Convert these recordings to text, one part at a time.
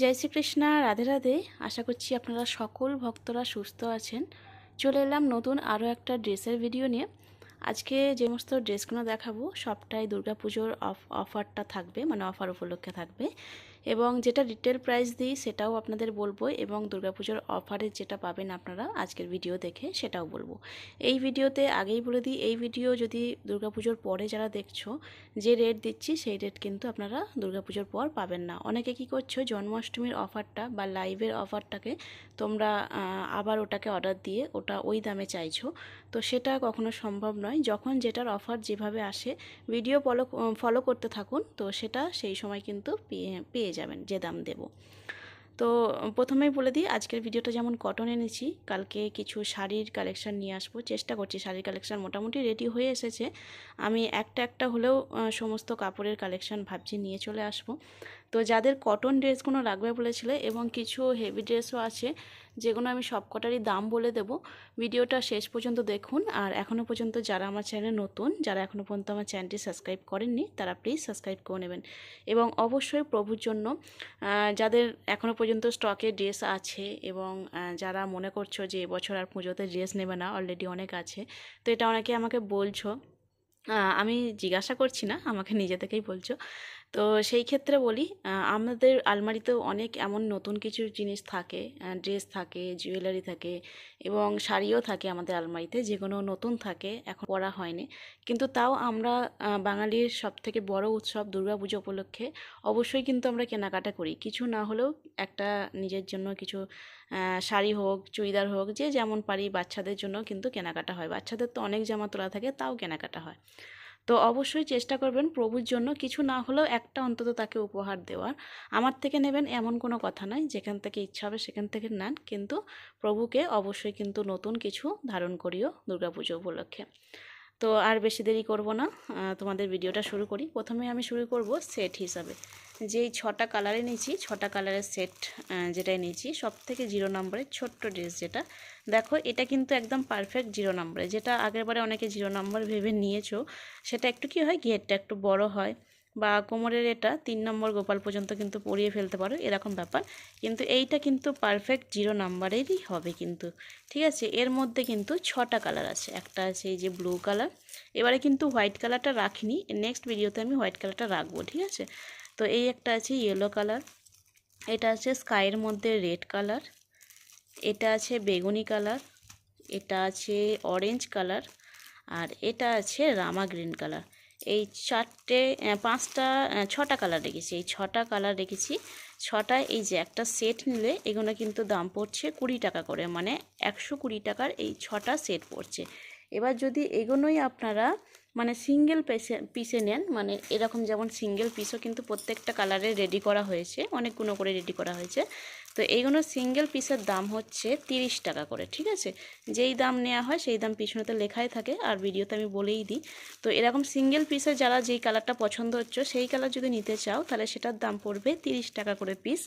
জয় শ্রীকৃষ্ণা, রাধে রাধে। আশা করছি আপনারা সকল ভক্তরা সুস্থ আছেন। চলে এলাম নতুন আরও একটা ড্রেসের ভিডিও নিয়ে। আজকে যে সমস্ত ড্রেসগুলো দেখাবো, সবটাই দুর্গাপুজোর অফ, অফারটা থাকবে মানে অফার উপলক্ষে থাকবে। এবং যেটা রিটেল প্রাইস দিই সেটাও আপনাদের বলব এবং দুর্গাপুজোর অফারে যেটা পাবেন আপনারা আজকের ভিডিও দেখে সেটাও বলব। এই ভিডিওতে আগেই বলে দিই, এই ভিডিও যদি দুর্গাপুজোর পরে যারা দেখছ, যে রেট দিচ্ছি সেই রেট কিন্তু আপনারা দুর্গাপুজোর পর পাবেন না। অনেকে কি করছ, জন্মাষ্টমীর অফারটা বা লাইভের অফারটাকে তোমরা আবার ওটাকে অর্ডার দিয়ে ওটা ওই দামে চাইছো, তো সেটা কখনো সম্ভব নয়। যখন যেটার অফার যেভাবে আসে ভিডিও ফলো ফলো করতে থাকুন, তো সেটা সেই সময় কিন্তু পেয়ে পেয়ে যাবেন, যে দাম দেব। তো প্রথমেই বলে দিই, আজকের ভিডিওটা যেমন কটন এনেছি, কালকে কিছু শাড়ির কালেকশান নিয়ে আসব, চেষ্টা করছি শাড়ির কালেকশান মোটামুটি রেডি হয়ে এসেছে। আমি একটা একটা হলেও সমস্ত কাপড়ের কালেকশান ভাবছি নিয়ে চলে আসব। তো যাদের কটন ড্রেসগুলো লাগবে বলেছিল, এবং কিছু হেভি ড্রেসও আছে যেগুলো আমি সব কটারই দাম বলে দেব। ভিডিওটা শেষ পর্যন্ত দেখুন। আর এখনও পর্যন্ত যারা আমার চ্যানেলে নতুন, যারা এখনও পর্যন্ত আমার চ্যানেলটি সাবস্ক্রাইব করেননি, তারা প্লিজ সাবস্ক্রাইব করে নেবেন। এবং অবশ্যই প্রভুর জন্য যাদের এখনও পর্যন্ত স্টকে ড্রেস আছে এবং যারা মনে করছ যে এবছর আর পুজোতে ড্রেস নেবে না অলরেডি অনেক আছে, তো এটা অনেকে আমাকে বলছো। আমি জিজ্ঞাসা করছি না, আমাকে নিজে থেকেই বলছো। তো সেই ক্ষেত্রে বলি আমাদের আলমারিতেও অনেক এমন নতুন কিছু জিনিস থাকে ড্রেস থাকে, জুয়েলারি থাকে এবং শাড়িও থাকে আমাদের আলমারিতে, যেগুলো নতুন থাকে, এখন পরা হয়নি। কিন্তু তাও আমরা বাঙালির সব থেকে বড় উৎসব দুর্গাপুজো উপলক্ষে অবশ্যই কিন্তু আমরা কেনাকাটা করি। কিছু না হলেও একটা নিজের জন্য কিছু শাড়ি হোক, চুড়িদার হোক, যে যেমন পারি বাচ্চাদের জন্য কিন্তু কেনাকাটা হয়। বাচ্চাদের তো অনেক জামা তোলা থাকে, তাও কেনাকাটা হয়। তো অবশ্যই চেষ্টা করবেন প্রভুর জন্য। কিছু না হলেও একটা অন্তত তাকে উপহার দেওয়ার। আমার থেকে নেবেন এমন কোনো কথা নয় যেখান থেকে ইচ্ছা হবে সেখান থেকে নেন। কিন্তু প্রভুকে অবশ্যই কিন্তু নতুন কিছু ধারণ করিও দুর্গাপুজো উপলক্ষে। তো আর বেশি দেরি করব না তোমাদের ভিডিওটা শুরু করি। প্রথমে আমি শুরু করব সেট হিসাবে। যেই ছটা কালারে নিয়েছি, ছটা কালারের সেট যেটাই নিয়েছি সব থেকে জিরো নম্বরের ছোট্ট ড্রেস যেটা। দেখো, এটা কিন্তু একদম পারফেক্ট জিরো নম্বরে যেটা আগেরবারে অনেকে জিরো নম্বর ভেবে নিয়েছো, সেটা একটু কি হয়, ঘেরটা একটু বড় হয়। বা কোমরের এটা তিন নম্বর গোপাল পর্যন্ত কিন্তু পরিয়ে ফেলতে পারো, এরকম ব্যাপার। কিন্তু এইটা কিন্তু পারফেক্ট জিরো নাম্বারেরই হবে কিন্তু, ঠিক আছে? এর মধ্যে কিন্তু ছটা কালার আছে। একটা আছে এই যে ব্লু কালার এবারে কিন্তু হোয়াইট কালারটা রাখিনি নেক্সট ভিডিওতে আমি হোয়াইট কালারটা রাখব, ঠিক আছে? তো এই একটা আছে ইয়েলো কালার এটা আছে স্কাইয়ের মধ্যে রেড কালার এটা আছে বেগুনি কালার এটা আছে অরেঞ্জ কালার আর এটা আছে রামা গ্রিন কালার এই চারটে পাঁচটা ছটা কালার রেখেছি। এই ছটা কালার রেখেছি। ছটা এই যে একটা সেট নিলে এগুলো কিন্তু দাম পড়ছে কুড়ি টাকা করে মানে একশো কুড়ি টাকার এই ছটা সেট পড়ছে। এবার যদি এগুলোই আপনারা মানে সিঙ্গেল পিসে পিসে নেন। মানে এরকম যেমন সিঙ্গেল পিসও কিন্তু প্রত্যেকটা কালারে রেডি করা হয়েছে। অনেকগুলো করে রেডি করা হয়েছে। তো এইগুলো সিঙ্গেল পিসের দাম হচ্ছে তিরিশ টাকা করে, ঠিক আছে? যেই দাম নেওয়া হয় সেই দাম পিছনেতে লেখাই থাকে আর ভিডিওতে আমি বলেই দিই। তো এরকম সিঙ্গেল পিসে যারা যেই কালারটা পছন্দ হচ্ছে, সেই কালার যদি নিতে চাও, তাহলে সেটার দাম পড়বে তিরিশ টাকা করে পিস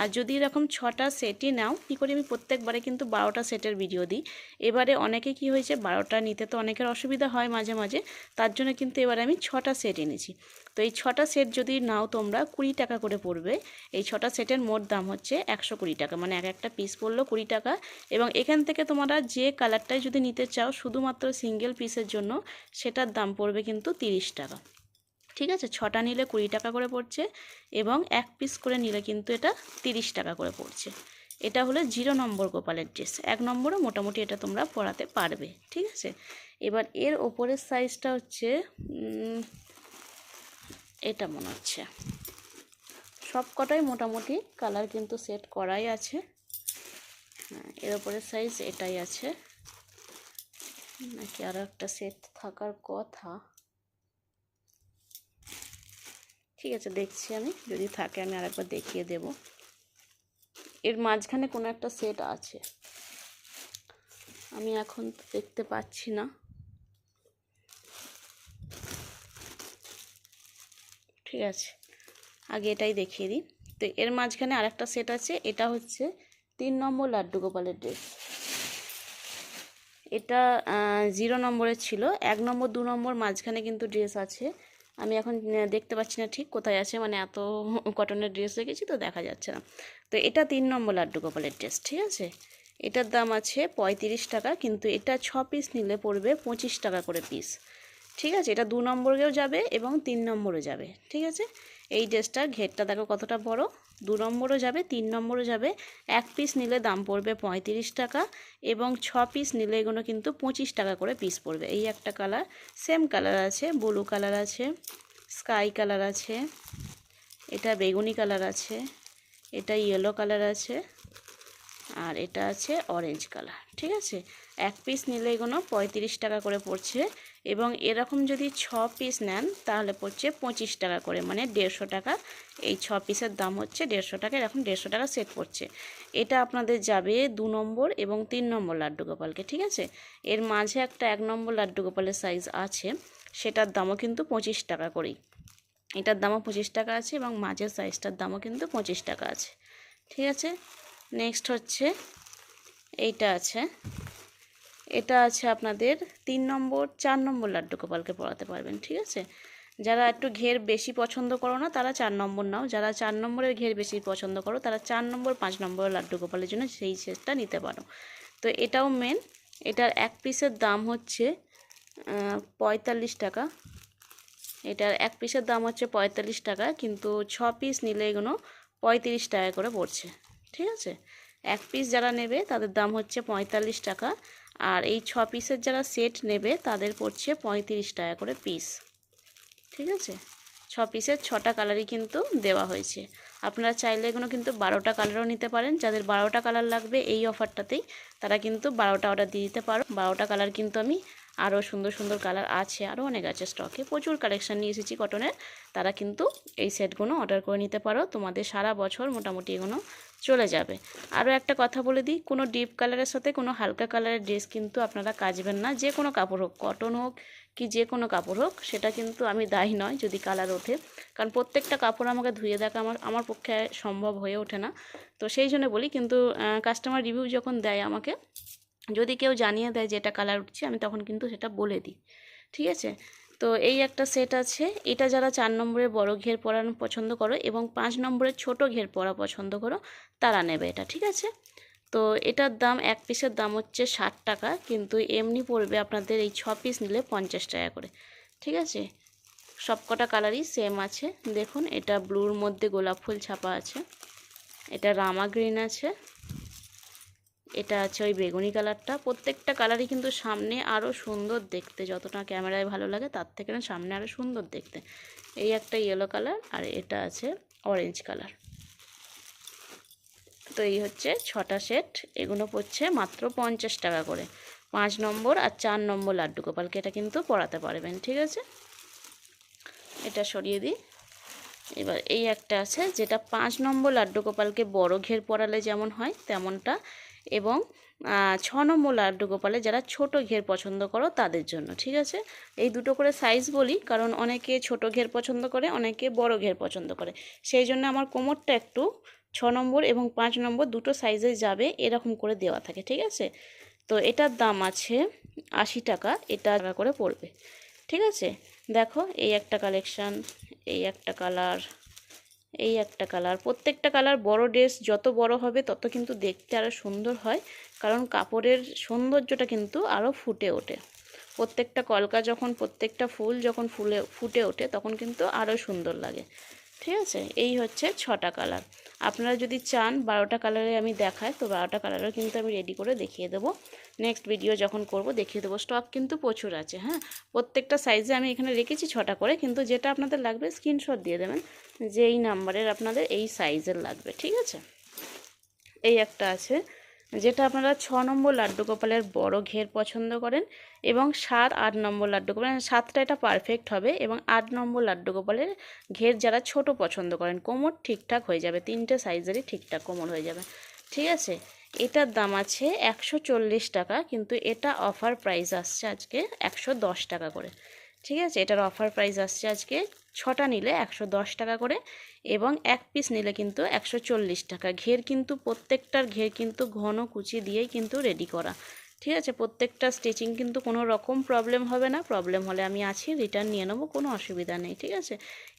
আর যদি এরকম ছটা সেটই নাও, কী করি আমি প্রত্যেকবারে কিন্তু বারোটা সেটের ভিডিও দিই। এবারে অনেকে কি হয়েছে, বারোটা নিতে তো অনেকের অসুবিধা হয় মাঝে মাঝে তার জন্য কিন্তু এবার আমি ছটা সেট এনেছি। তো এই ছটা সেট যদি নাও তোমরা কুড়ি টাকা করে পড়বে, এই ছটা সেটের মোট দাম হচ্ছে একশো কুড়ি টাকা। মানে এক একটা পিস পড়ল কুড়ি টাকা এবং এখান থেকে তোমরা যে কালারটাই যদি নিতে চাও, শুধুমাত্র সিঙ্গেল পিসের জন্য সেটার দাম পড়বে কিন্তু তিরিশ টাকা। ঠিক আছে? ছটা নিলে কুড়ি টাকা করে পড়ছে এবং এক পিস করে নিলে কিন্তু এটা তিরিশ টাকা করে পড়ছে। এটা হলো জিরো নম্বর গোপালের ড্রেস। এক নম্বরও মোটামুটি এটা তোমরা পরাতে পারবে, ঠিক আছে? এবার এর ওপরের সাইজটা হচ্ছে এটা মনে হচ্ছে। সব কটাই মোটামুটি কালার কিন্তু সেট করাই আছে। হ্যাঁ এর ওপরের সাইজ এটাই আছে। নাকি আরও একটা সেট থাকার কথা। ঠিক আছে, দেখছি আমি, যদি থাকে আমি আরেকবার দেখিয়ে দেব। এর মাঝখানে কোনো একটা সেট আছে। আমি এখন দেখতে পাচ্ছি না। ঠিক আছে, আগে এটাই দেখিয়ে দিই। তো এর মাঝখানে আরেকটা সেট আছে, এটা হচ্ছে তিন নম্বর লাড্ডু গোপালের ড্রেস এটা জিরো নম্বরের ছিল, এক নম্বর, দু নম্বর মাঝখানে কিন্তু ড্রেস আছে। আমি এখন দেখতে পাচ্ছি না ঠিক কোথায় আছে মানে এত কটনের ড্রেস রেখেছি তো দেখা যাচ্ছে না। তো এটা তিন নম্বর লাড্ডু গোপালের ড্রেস ঠিক আছে? এটার দাম আছে পঁয়ত্রিশ টাকা, কিন্তু এটা ছ পিস নিলে পড়বে পঁচিশ টাকা করে পিস ঠিক আছে? এটা দু নম্বরেও যাবে এবং তিন নম্বরে যাবে, ঠিক আছে? এই ড্রেসটার ঘেরটা দেখো কতটা বড়। দু নম্বরও যাবে, তিন নম্বরও যাবে। এক পিস নিলে দাম পড়বে পঁয়ত্রিশ টাকা এবং ছ পিস নিলে এগুলো কিন্তু পঁচিশ টাকা করে পিস পড়বে। এই একটা কালার সেম কালার আছে ব্লু কালার আছে স্কাই কালার আছে, এটা বেগুনি কালার আছে, এটা ইয়েলো কালার আছে, আর এটা আছে অরেঞ্জ কালার ঠিক আছে? এক পিস নিলে এগুলো পঁয়ত্রিশ টাকা করে পড়ছে। এবং এরকম যদি ছ পিস নেন, তাহলে পড়ছে পঁচিশ টাকা করে মানে দেড়শো টাকা। এই ছ পিসের দাম হচ্ছে দেড়শো টাকা, এরকম দেড়শো টাকা সেট পড়ছে। এটা আপনাদের যাবে দু নম্বর এবং তিন নম্বর লাড্ডু গোপালকে, ঠিক আছে? এর মাঝে একটা এক নম্বর লাড্ডু গোপালের সাইজ আছে, সেটার দামও কিন্তু পঁচিশ টাকা করেই। এটার দামও পঁচিশ টাকা আছে এবং মাঝের সাইজটার দামও কিন্তু পঁচিশ টাকা আছে, ঠিক আছে? নেক্সট হচ্ছে, এইটা আছে। এটা আছে আপনাদের তিন নম্বর, চার নম্বর লাড্ডু গোপালকে পড়াতে পারবেন, ঠিক আছে? যারা একটু ঘের বেশি পছন্দ করো না, তারা চার নম্বর নাও। যারা চার নম্বরের ঘের বেশি পছন্দ করো, তারা চার নম্বর, পাঁচ নম্বরের লাড্ডু গোপালের জন্য সেই সেটটা নিতে পারো। তো এটাও মেন এটার এক পিসের দাম হচ্ছে পঁয়তাল্লিশ টাকা। এটার এক পিসের দাম হচ্ছে পঁয়তাল্লিশ টাকা, কিন্তু ছ পিস নিলে এগুলো পঁয়ত্রিশ টাকা করে পড়ছে, ঠিক আছে? এক পিস যারা নেবে, তাদের দাম হচ্ছে পঁয়তাল্লিশ টাকা। আর এই ছ পিসের যারা সেট নেবে, তাদের পড়ছে পঁয়ত্রিশ টাকা করে পিস ঠিক আছে? ছ পিসের ছটা কালারই কিন্তু দেওয়া হয়েছে। আপনারা চাইলে এগুলো কিন্তু বারোটা কালারও নিতে পারেন। যাদের বারোটা কালার লাগবে, এই অফারটাতেই তারা কিন্তু বারোটা অর্ডার দিয়ে দিতে পারো। বারোটা কালার কিন্তু আমি আরও সুন্দর সুন্দর কালার আছে আরও অনেক আছে স্টকে প্রচুর কালেকশান নিয়ে এসেছি কটনের তারা কিন্তু এই সেটগুলো অর্ডার করে নিতে পারো। তোমাদের সারা বছর মোটামুটি এগুলো চলে যাবে। আরও একটা কথা বলে দিই, কোনো ডিপ কালারের সাথে কোনো হালকা কালারের ড্রেস কিন্তু আপনারা কাচবেন না। যে কোনো কাপড় হোক কটন হোক কি যে কোনো কাপড় হোক, সেটা কিন্তু আমি দায়ী নয় যদি কালার ওঠে। কারণ প্রত্যেকটা কাপড় আমাকে ধুয়ে দেখা আমার আমার পক্ষে সম্ভব হয়ে ওঠে না। তো সেই জন্য বলি কিন্তু কাস্টমার রিভিউ যখন দেয় আমাকে যদি কেউ জানিয়ে দেয় যে এটা কালার উঠছে, আমি তখন কিন্তু সেটা বলে দিই। ঠিক আছে? তো এই একটা সেট আছে। এটা যারা চার নম্বরের বড় ঘের পরানো পছন্দ করো এবং পাঁচ নম্বরের ছোট ঘের পরা পছন্দ করো, তারা নেবে এটা। ঠিক আছে? তো এটার দাম, এক পিসের দাম হচ্ছে ষাট টাকা, কিন্তু এমনি পড়বে আপনাদের এই ছ পিস নিলে পঞ্চাশ টাকা করে। ঠিক আছে? সবকটা কালারই সেম আছে। দেখুন, এটা ব্লুর মধ্যে গোলাপ ফুল ছাপা আছে। এটা রামা গ্রিন আছে। এটা আছে ওই বেগুনি কালারটা। প্রত্যেকটা কালারই কিন্তু সামনে আরও সুন্দর দেখতে। যতটা ক্যামেরায় ভালো লাগে, তার থেকে না সামনে আরও সুন্দর দেখতে। এই একটা ইয়েলো কালার আর এটা আছে অরেঞ্জ কালার তো এই হচ্ছে ছটা সেট এগুলো পড়ছে মাত্র পঞ্চাশ টাকা করে। পাঁচ নম্বর আর চার নম্বর লাড্ডু গোপালকে এটা কিন্তু পড়াতে পারবেন, ঠিক আছে? এটা সরিয়ে দিই। এবার এই একটা আছে যেটা পাঁচ নম্বর লাড্ডু গোপালকে বড় ঘের পরালে যেমন হয়, তেমনটা এবং ছ নম্বর লাড্ডু গোপালে যারা ছোট ঘের পছন্দ করো তাদের জন্য, ঠিক আছে? এই দুটো করে সাইজ বলি, কারণ অনেকে ছোট ঘের পছন্দ করে, অনেকে বড় ঘের পছন্দ করে। সেই জন্য আমার কোমরটা একটু ছ নম্বর এবং পাঁচ নম্বর দুটো সাইজে যাবে, এরকম করে দেওয়া থাকে, ঠিক আছে? তো এটার দাম আছে আশি টাকা, এটা করে পড়বে, ঠিক আছে? দেখো, এই একটা কালেকশান এই একটা কালার এই একটা কালার প্রত্যেকটা কালার বড় ড্রেস যত বড় হবে, তত কিন্তু দেখতে আরও সুন্দর হয়, কারণ কাপড়ের সৌন্দর্যটা কিন্তু আরও ফুটে ওঠে। প্রত্যেকটা কলকা যখন, প্রত্যেকটা ফুল যখন ফুলে, ফুটে ওঠে, তখন কিন্তু আরও সুন্দর লাগে। ঠিক আছে? এই হচ্ছে ছটা কালার আপনারা যদি চান বারোটা কালারে আমি দেখাই, তো বারোটা কালারও কিন্তু আমি রেডি করে দেখিয়ে দেবো। নেক্সট ভিডিও যখন করব, দেখিয়ে দেবো। স্টক কিন্তু প্রচুর আছে হ্যাঁ? প্রত্যেকটা সাইজে আমি এখানে রেখেছি ছটা করে, কিন্তু যেটা আপনাদের লাগবে স্ক্রিনশট দিয়ে দেবেন যে এই নাম্বারের আপনাদের এই সাইজের লাগবে, ঠিক আছে? এই একটা আছে, যেটা আপনারা ছ নম্বর লাড্ডু গোপালের বড় ঘের পছন্দ করেন এবং সাত, আট নম্বর লাড্ডু গোপাল মানে সাতটা এটা পারফেক্ট হবে এবং আট নম্বর লাড্ডু গোপালের ঘের যারা ছোট পছন্দ করেন, কোমর ঠিকঠাক হয়ে যাবে, তিনটে সাইজেরই ঠিকঠাক কোমর হয়ে যাবে, ঠিক আছে? এটার দাম আছে একশো চল্লিশ টাকা, কিন্তু এটা অফার প্রাইস আসছে আজকে একশো দশ টাকা করে। ঠিক আছে? এটার অফার প্রাইস আসছে আজকে ছটা নিলে একশো দশ টাকা করে এবং এক পিস নিলে কিন্তু একশো চল্লিশ টাকা। ঘের কিন্তু প্রত্যেকটার ঘের কিন্তু ঘন কুচি দিয়েই কিন্তু রেডি করা। ঠিক আছে, প্রত্যেকটা স্টিচিং কিন্তু কোনো রকম প্রবলেম হবে না। প্রবলেম হলে আমি আছি রিটার্ন নিয়ে নেব, কোনো অসুবিধা নেই, ঠিক আছে?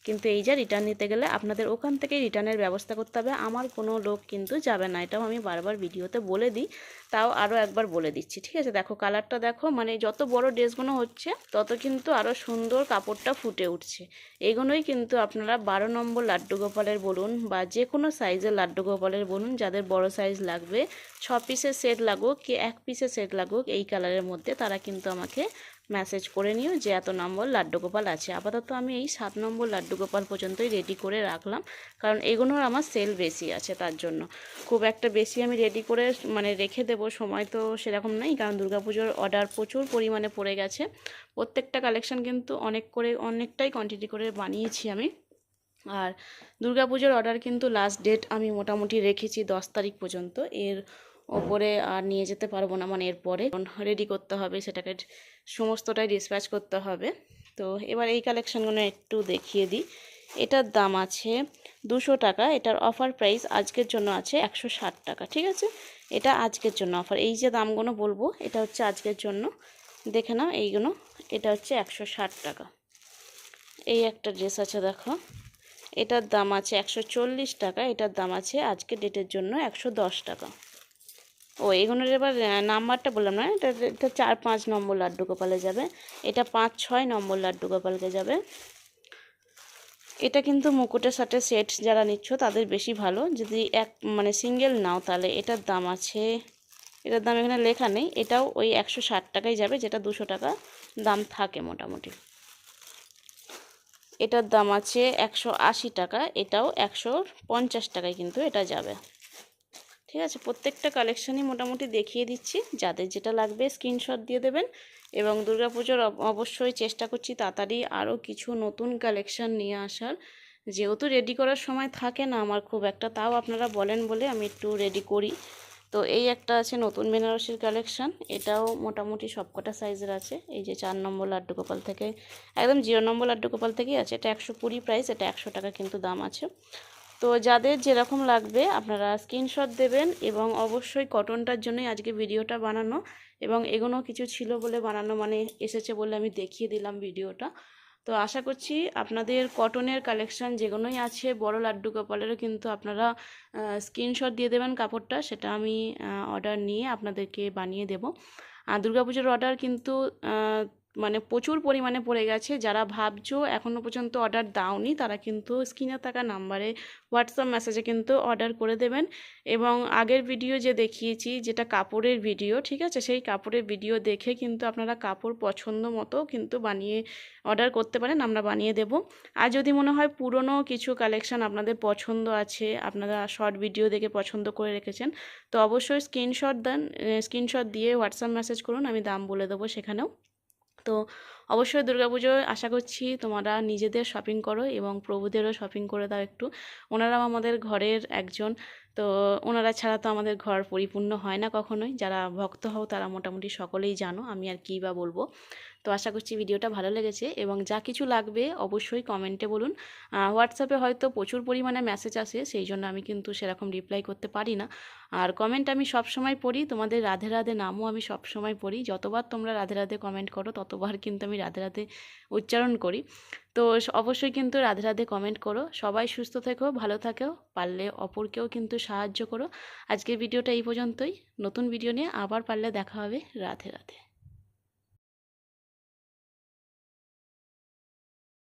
কিন্তু এই যে রিটার্ন নিতে গেলে আপনাদের ওখান থেকে রিটার্নের ব্যবস্থা করতে হবে। আমার কোনো লোক কিন্তু যাবে না, এটাও আমি বারবার ভিডিওতে বলে দিই, তাও আরও একবার বলে দিচ্ছি, ঠিক আছে? দেখো কালারটা দেখো মানে যত বড় ড্রেসগুলো হচ্ছে, তত কিন্তু আরও সুন্দর কাপড়টা ফুটে উঠছে। এগুলোই কিন্তু আপনারা বারো নম্বর লাড্ডু গোপালের বলুন বা যে কোনো সাইজের লাড্ডু গোপালের বলুন, যাদের বড় সাইজ লাগবে, ছ পিসের সেট লাগুক, কি এক পিসের সেট লাগুক এই কালারের মধ্যে, তারা কিন্তু আমাকে মেসেজ করে নিও যে এত নম্বর লাড্ডু গোপাল আছে। আপাতত আমি এই সাত নম্বর লাড্ডু গোপাল পর্যন্তই রেডি করে রাখলাম, কারণ এগুলোর আমার সেল বেশি আছে তার জন্য। খুব একটা বেশি আমি রেডি করে মানে রেখে দেবো, সময় তো সেরকম নেই, কারণ দুর্গাপুজোর অর্ডার প্রচুর পরিমাণে পড়ে গেছে। প্রত্যেকটা কালেকশন কিন্তু অনেক করে, অনেকটাই কোয়ান্টিটি করে বানিয়েছি আমি। আর দুর্গাপুজোর অর্ডার কিন্তু লাস্ট ডেট আমি মোটামুটি রেখেছি দশ তারিখ পর্যন্ত। এর ওপরে আর নিয়ে যেতে পারব না মানে এরপরে। রেডি করতে হবে, সেটাকে সমস্তটাই ডিসপ্যাচ করতে হবে। তো এবার এই কালেকশানগুলো একটু দেখিয়ে দিই। এটার দাম আছে দুশো টাকা, এটার অফার প্রাইস আজকের জন্য আছে একশো ষাট টাকা, ঠিক আছে? এটা আজকের জন্য অফার এই যে দামগুলো বলব, এটা হচ্ছে আজকের জন্য। দেখে নাও এইগুলো, এটা হচ্ছে একশো ষাট টাকা। এই একটা ড্রেস আছে, দেখো। এটার দাম আছে একশো চল্লিশ টাকা, এটার দাম আছে আজকের ডেটের জন্য একশো দশ টাকা। ও, এগুলোর এবার নাম্বারটা বললাম না, এটা এটা চার পাঁচ নম্বর লাড্ডু গোপালে যাবে। এটা পাঁচ ছয় নম্বর লাড্ডু গোপালকে যাবে। এটা কিন্তু মুকুটের সাথে সেট যারা নিচ্ছ, তাদের বেশি ভালো। যদি এক মানে সিঙ্গেল নাও, তাহলে এটার দাম আছে, এটার দাম এখানে লেখা নেই। এটাও ওই একশো ষাট টাকাই যাবে, যেটা দুশো টাকা। দাম থাকে মোটামুটি। এটার দাম আছে একশো আশি টাকা, এটাও একশো পঞ্চাশ টাকায় কিন্তু এটা যাবে। ঠিক আছে? প্রত্যেকটা কালেকশানই মোটামুটি দেখিয়ে দিচ্ছি। যাদের যেটা লাগবে স্ক্রিনশট দিয়ে দেবেন এবং দুর্গাপুজোর অবশ্যই চেষ্টা করছি তাড়াতাড়ি আরও কিছু নতুন কালেকশান নিয়ে আসার। যেহেতু রেডি করার সময় থাকে না আমার খুব একটা, তাও আপনারা বলেন বলে আমি একটু রেডি করি। তো এই একটা আছে নতুন বেনারসির কালেকশান এটাও মোটামুটি সবকটা সাইজের আছে। এই যে চার নম্বর লাড্ডু থেকে, একদম জিরো নম্বর লাড্ডু থেকেই আছে। এটা একশো কুড়ি প্রাইস এটা একশো টাকা কিন্তু দাম আছে। তো যাদের যেরকম লাগবে আপনারা স্ক্রিনশট দেবেন এবং অবশ্যই কটনটার জন্যই আজকে ভিডিওটা বানানো এবং এগুলো কিছু ছিল বলে বানানো মানে এসেছে বলে আমি দেখিয়ে দিলাম ভিডিওটা। তো আশা করছি আপনাদের কটনের কালেকশান যেগুলোই আছে বড় লাড্ডু গোপালেরও কিন্তু আপনারা স্ক্রিনশট দিয়ে দেবেন কাপড়টা, সেটা আমি অর্ডার নিয়ে আপনাদেরকে বানিয়ে দেব। আর দুর্গাপুজোর অর্ডার কিন্তু মানে প্রচুর পরিমাণে পড়ে গেছে। যারা ভাবছ এখনও পর্যন্ত অর্ডার দাওনি, তারা কিন্তু স্ক্রিনে থাকা নাম্বারে হোয়াটসঅ্যাপ মেসেজে কিন্তু অর্ডার করে দেবেন। এবং আগের ভিডিও যে দেখিয়েছি, যেটা কাপড়ের ভিডিও ঠিক আছে? সেই কাপড়ের ভিডিও দেখে কিন্তু আপনারা কাপড় পছন্দ মতো কিন্তু বানিয়ে অর্ডার করতে পারেন, আমরা বানিয়ে দেব। আর যদি মনে হয় পুরনো কিছু কালেকশান আপনাদের পছন্দ আছে, আপনারা শর্ট ভিডিও দেখে পছন্দ করে রেখেছেন, তো অবশ্যই স্ক্রিনশট দেন স্ক্রিনশট দিয়ে হোয়াটসঅ্যাপ মেসেজ করুন, আমি দাম বলে দেবো সেখানেও। তো অবশ্যই দুর্গাপুজোয় আশা করছি তোমরা নিজেদের শপিং করো এবং প্রভুদেরও শপিং করে দাও একটু। ওনারাও আমাদের ঘরের একজন, তো ওনারা ছাড়া তো আমাদের ঘর পরিপূর্ণ হয় না কখনোই। যারা ভক্ত হও তারা মোটামুটি সকলেই জানো আমি আর কী বা বলব। তো আশা করছি ভিডিওটা ভালো লেগেছে এবং যা কিছু লাগবে অবশ্যই কমেন্টে বলুন। হোয়াটসঅ্যাপে হয়তো প্রচুর পরিমাণে মেসেজ আসে, সেই জন্য আমি কিন্তু সেরকম রিপ্লাই করতে পারি না। আর কমেন্ট আমি সব সময় পড়ি, তোমাদের রাধে রাধে নামও আমি সব সময় পড়ি। যতবার তোমরা রাধে রাধে কমেন্ট করো, ততবার কিন্তু আমি রাধে রাধে উচ্চারণ করি। তো অবশ্যই কিন্তু রাধে রাধে কমেন্ট করো। সবাই সুস্থ থেকো, ভালো থাকেও পারলে অপরকেও কিন্তু সাহায্য করো। আজকের ভিডিওটা এই পর্যন্তই। নতুন ভিডিও নিয়ে আবার পারলে দেখা হবে। রাধে রাধে।